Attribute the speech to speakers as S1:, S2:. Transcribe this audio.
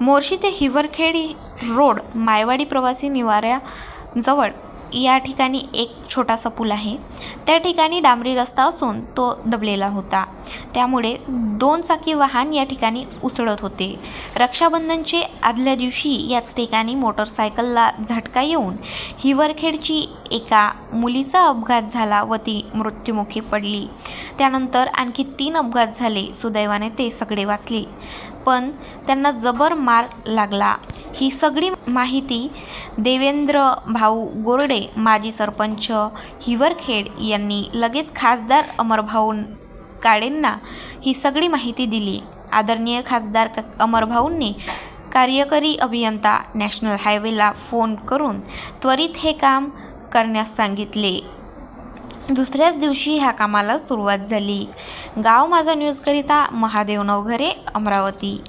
S1: मोर्शी ते हिवरखेड रोड मायवाडी प्रवासी निवाऱ्याजवळ या ठिकाणी एक छोटासा पूल आहे. त्या ठिकाणी डांबरी रस्ता असून तो दबलेला होता. त्यामुळे दोन चाकी वाहन या ठिकाणी उसळत होते. रक्षाबंधनचे आदल्या दिवशी याच ठिकाणी मोटरसायकलला झटका येऊन हिवरखेडची एका मुलीचा अपघात झाला व ती मृत्युमुखी पडली. त्यानंतर आणखी तीन अपघात झाले. सुदैवाने ते सगळे वाचले. पण त्यांना जबर मार लागला. ही सगळी माहिती देवेंद्र भाऊ गोरडे माजी सरपंच हिवरखेड यांनी लगेच खासदार अमरभाऊ काळेंना ही सगळी माहिती दिली. आदरणीय खासदार क- अमरभाऊंनी कार्यकारी अभियंता नॅशनल हायवेला फोन करून त्वरित हे काम करण्यास सांगितले. दुसऱ्याच दिवशी ह्या कामाला सुरुवात झाली. गाव माझा न्यूजकरिता महादेव नवघरे अमरावती.